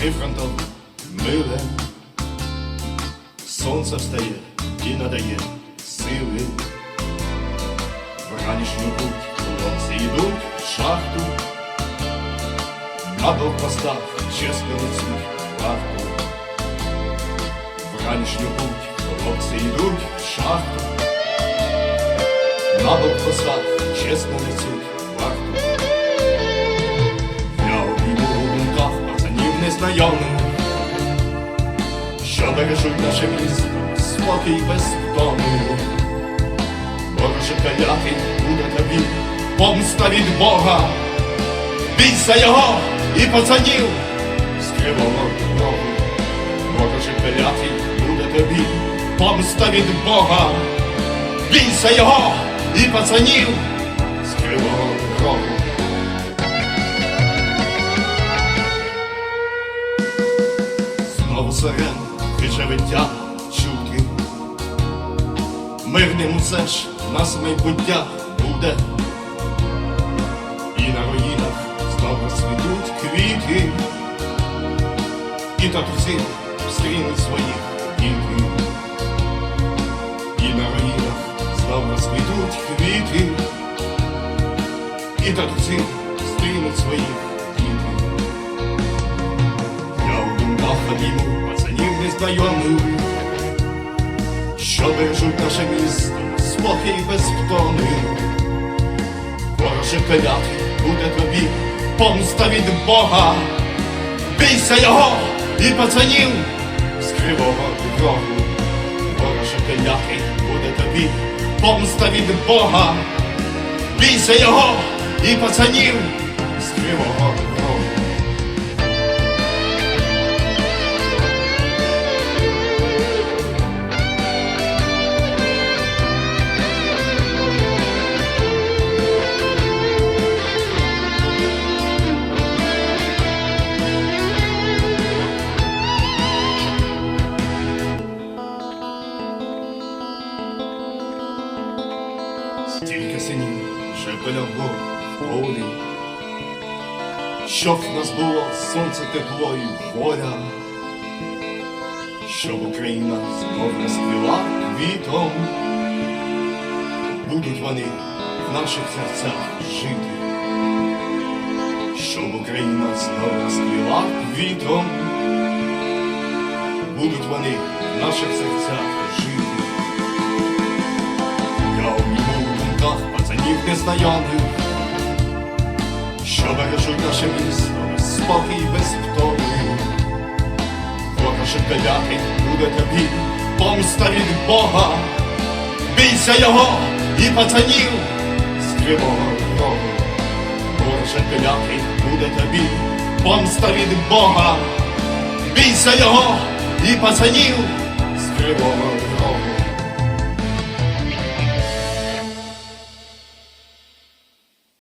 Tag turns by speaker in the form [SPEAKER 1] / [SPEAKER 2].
[SPEAKER 1] прифронтове, миле. Сонце встає і надає сили. В ранішню путь хлопці йдуть в шахту. На блокпостах чесно несуть варту. В ранішню путь хлопці йдуть в шахту. На блокпостах чесно несуть незнайомих, що бережуть наше місто, спокій без втоми. Вороже калякий буде тобі, помста від Бога. Бійся його і пацанів з кривого рогу. Вороже калякий буде тобі, помста від Бога. Бійся його і пацанів з кривого рогу. Знову сирен, криче виття, чутки. Мирним усе ж нас майбуття буде. І на руїнах знову світуть квіти. І татусі встрінуть своїх дітей. І на руїнах знову світуть квіти. І татусі встрінуть своїх пацанів що бережуть наше місто, спокій без втоми. Вороже каляти буде тобі, помста від Бога. Бійся його і пацанів з кривого рогу. Вороже каляти буде тобі, помста від Бога. Бійся його і пацанів з кривого рогу. Синів полягло в полі, щоб нас було сонце тепло і воля, щоб Україна знов розквіла квітом, будуть вони в наших серцях жити, щоб Україна знов розквіла квітом, будуть вони в наших серцях жити. Пацанів незнайомих, що бережуть наше місто, спокій без втоми. Вороже калякий буде тобі, помста від Бога. Бійся його і пацанів з кривого рогу. Вороже калякий буде тобі, помста від Бога. Бійся його і пацанів з кривого рогу.